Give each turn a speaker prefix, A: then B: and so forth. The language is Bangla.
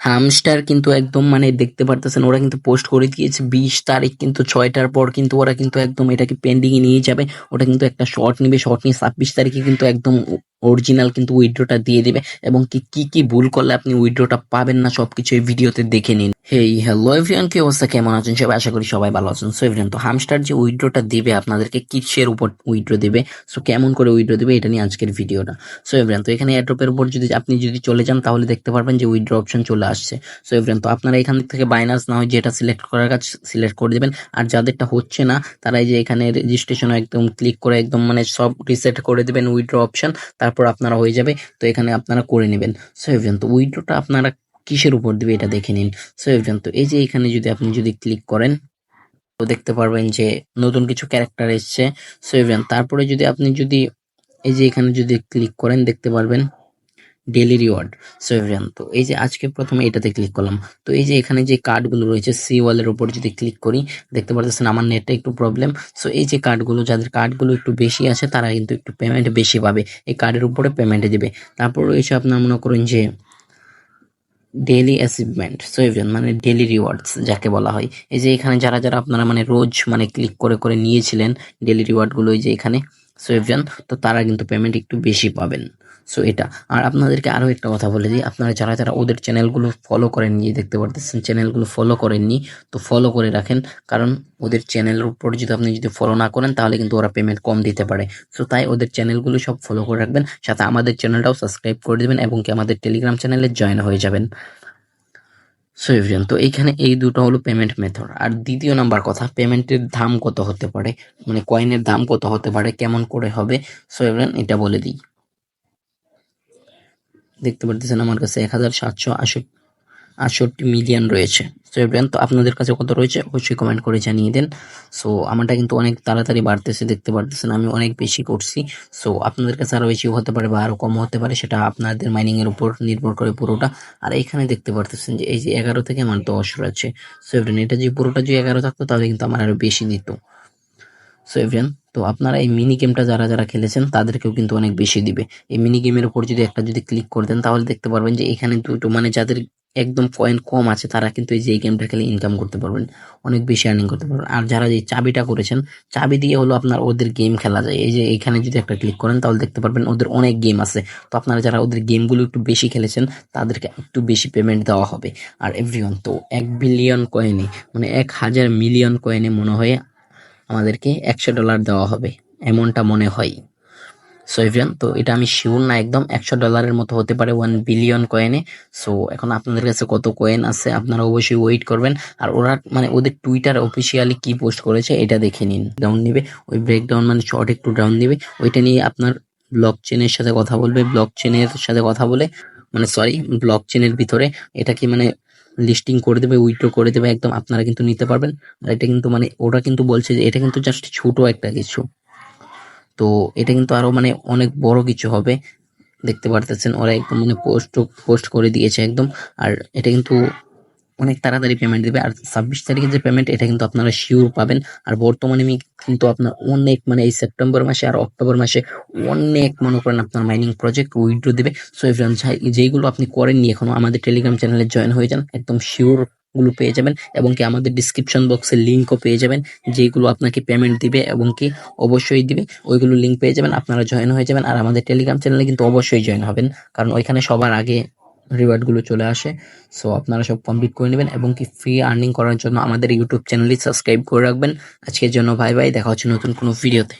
A: হামস্টার কিন্তু একদম মানে দেখতে পারতেছেন, ওরা কিন্তু পোস্ট করে দিয়েছে বিশ তারিখ কিন্তু ছয়টার পর কিন্তু ওরা কিন্তু একদম এটাকে পেন্ডিং এ নিয়ে যাবে। ওটা কিন্তু একটা শর্ট নিবে শর্ট নিয়ে ছাব্বিশ তারিখে কিন্তু একদম অরিজিনাল কিন্তু উইড্রোটা দিয়ে দেবে এবং কি কি কি ভুল করলে আপনি উইড্রোটা পাবেন না সবকিছু এই ভিডিওতে দেখে নিন। হেই হ্যালো এভরিওয়ান কি অবস্থা? কেমন আছেন সবাই? আশা করি সবাই ভালো আছেন। সো এভরিওয়ান তো হামস্টার যে উইড্রোটা দিবে, আপনাদেরকে কিসের উপর উইড্রো দেবে? সো কেমন করে উইড্রো দেবে? এটা নিয়ে আজকের ভিডিওটা। সো এভরিওয়ান তো এখানে অ্যাড্রপের উপর যদি আপনি যদি চলে যান, তাহলে দেখতে পারবেন যে উইড্রো অপশন চলে আসছে। সো এভরিওয়ান তো আপনারা এখান থেকে বাইনান্স না হয় যেটা সিলেক্ট করার কাজ সিলেক্ট করে দেবেন। আর যাদেরটা হচ্ছে না, তারা এই যে এখানে রেজিস্ট্রেশন একদম ক্লিক করে একদম মানে সব রিসেট করে দেবেন উইড্রো অপশন তারপর আপনারা হয়ে যাবে। তো এখানে আপনারা করে নেবেন। সো এভরিওয়ান তো উইড্রোটা আপনারা কিসের উপর দিবে এটা দেখে নিন। সো এভরিওয়ান তো এই যে এখানে যদি আপনি যদি ক্লিক করেন, তো দেখতে পারবেন যে নতুন কিছু ক্যারেক্টার এসছে। সো এভরিওয়ান তারপরে যদি আপনি যদি এই যে এখানে যদি ক্লিক করেন, দেখতে পারবেন ডেলি রিওয়ার্ড সো এভরিওয়ান তো এই যে আজকে প্রথমে এটাতে ক্লিক করলাম। তো এই যে এখানে যে কার্ডগুলো রয়েছে সি ওয়ালের উপর যদি ক্লিক করি, দেখতে পারতেছেন আমার নেটটা একটু প্রবলেম সো এই যে কার্ডগুলো যাদের কার্ডগুলো একটু বেশি আছে, তারা কিন্তু একটু পেমেন্ট বেশি পাবে। এই কার্ডের উপরে পেমেন্ট দেবে। তারপর রয়েছে আপনার মনে করুন যে ডেলি অ্যাচিভমেন্ট সো মানে ডেলি রিওয়ার্ডস যাকে বলা হয়। এই যে এখানে যারা যারা আপনারা মানে রোজ মানে ক্লিক করে করে নিয়েছিলেন ডেলি রিওয়ার্ডগুলো এই যে এখানে। সো এভরিওয়ান তো তারা কিন্তু পেমেন্ট একটু বেশি পাবেন। সো এটা। আর আপনাদেরকে আরও একটা কথা বলে দিই। আপনারা যারা যারা ওদের চ্যানেলগুলো ফলো করেননি, দেখতে পারতেছেন চ্যানেলগুলো ফলো করেননি, তো ফলো করে রাখেন। কারণ ওদের চ্যানেলের উপর যদি আপনি যদি ফলো না করেন, তাহলে কিন্তু ওরা পেমেন্ট কম দিতে পারে। সো তাই ওদের চ্যানেলগুলো সব ফলো করে রাখবেন। সাথে আমাদের চ্যানেলটাও সাবস্ক্রাইব করে দেবেন এবং কি আমাদের টেলিগ্রাম চ্যানেলে জয়েন হয়ে যাবেন। সো তো এইখানে এই দুটো হলো পেমেন্ট মেথড আর দ্বিতীয় নাম্বার কথা পেমেন্টের দাম কত হতে পারে? মানে কয়েনের দাম কত হতে পারে? কেমন করে হবে? সো এটা বলে দিই। দেখতে পারতেছেন আমার কাছে এক হাজার সাতশো আশি আটষট্টি মিলিয়ন রয়েছে। সো এভরিয়ান তো আপনাদের কাছে কত রয়েছে, অবশ্যই কমেন্ট করে জানিয়ে দেন। সো আমারটা কিন্তু অনেক তাড়াতাড়ি বাড়তেছে, দেখতে পারতেছেন, আমি অনেক বেশি করছি। সো আপনাদের কাছে আরও বেশি হতে পারে বা আরও কম হতে পারে, সেটা আপনাদের মাইনিংয়ের উপর নির্ভর করে পুরোটা। আর এখানে দেখতে পারতেছেন যে, এই যে এগারো থেকে আমার দশ রয়েছে। সো এভরিয়ান এটা যদি পুরোটা যদি এগারো থাকতো তাহলে কিন্তু আমার আরও বেশি দিত সো এভরিয়ান তো আপনারা এই মিনি গেমটা যারা যারা খেলেছেন, তাদেরকেও কিন্তু অনেক বেশি দিবে। এই মিনি গেমের উপর যদি একটা যদি ক্লিক করে দেন, তাহলে দেখতে পারবেন যে, এখানে দুটো মানে যাদের একদম পয়েন্ট কম আছে, তারা কিন্তু এই যে এই গেমটা খেলে ইনকাম করতে পারবেন, অনেক বেশি আর্নিং করতে পারবেন। আর যারা এই চাবিটা করেছেন, চাবি দিয়ে হলো আপনার ওদের গেম খেলা যায়। এই যে এখানে যদি একটা ক্লিক করেন, তাহলে দেখতে পারবেন ওদের অনেক গেম আছে। তো আপনারা যারা ওদের গেমগুলো একটু বেশি খেলেছেন, তাদেরকে একটু বেশি পেমেন্ট দেওয়া হবে। আর এভরিওয়ান তো এক বিলিয়ন কয়েনে মানে এক হাজার মিলিয়ন কয়েনে মনে হয় আমাদেরকে একশো ডলার দেওয়া হবে, এমনটা মনে হয়। সো এভরিয়ান তো এটা আমি শিওর না, একদম একশো ডলারের মতো হতে পারে ওয়ান বিলিয়ন কয়েনে সো এখন আপনাদের কাছে কত কয়েন আছে, আপনারা অবশ্যই ওয়েট করবেন। আর ওরা মানে ওদের টুইটার অফিসিয়ালি কি পোস্ট করেছে, এটা দেখে নিন। ডাউন নিবে, ওই ব্রেকডাউন মানে শর্ট একটু ডাউন নিবে। ওইটা নিয়ে আপনার ব্লক চেনের সাথে কথা বলবে ব্লক চেনের সাথে কথা বলে মানে সরি ব্লক চেনের ভিতরে এটা কি মানে লিস্টিং করে দেবে উইথড্র করে দেবে, একদম আপনারা কিন্তু নিতে পারবেন। আর এটা কিন্তু মানে ওরা কিন্তু বলছে যে, এটা কিন্তু জাস্ট ছোট একটা কিছু। তো এটা কিন্তু আরও মানে অনেক বড় কিছু হবে। দেখতে পারতেছেন, ওরা একদম মানে পোস্ট পোস্ট করে দিয়েছে একদম। আর এটা কিন্তু অনেক তাড়াতাড়ি পেমেন্ট দেবে। আর ছাব্বিশ তারিখে যে পেমেন্ট এটা কিন্তু আপনারা শিওর পাবেন। আর বর্তমানে আমি কিন্তু আপনার অনেক মানে এই সেপ্টেম্বর মাসে আর অক্টোবর মাসে অনেক মনে করেন আপনার মাইনিং প্রজেক্ট উইথড্র দেবে। সো এভরিওয়ান যেইগুলো আপনি করেননি এখনও, আমাদের টেলিগ্রাম চ্যানেলে জয়েন হয়ে যান। একদম শিওর গুলো পেয়ে যাবেন এবং কি আমাদের ডিসক্রিপশন বক্সে লিঙ্কও পেয়ে যাবেন, যেগুলো আপনাকে পেমেন্ট দিবে এবং কি অবশ্যই দিবে, ওইগুলো লিঙ্ক পেয়ে যাবেন, আপনারা জয়েন হয়ে যাবেন। আর আমাদের টেলিগ্রাম চ্যানেলে কিন্তু অবশ্যই জয়েন হবেন, কারণ ওইখানে সবার আগে রিওয়ার্ডগুলো চলে আসে। সো আপনারা সব কমপ্লিট করে নেবেন এবং কি ফ্রি আর্নিং করার জন্য আমাদের ইউটিউব চ্যানেলটি সাবস্ক্রাইব করে রাখবেন। আজকের জন্য ভাই ভাই দেখা হচ্ছে নতুন কোনো ভিডিওতে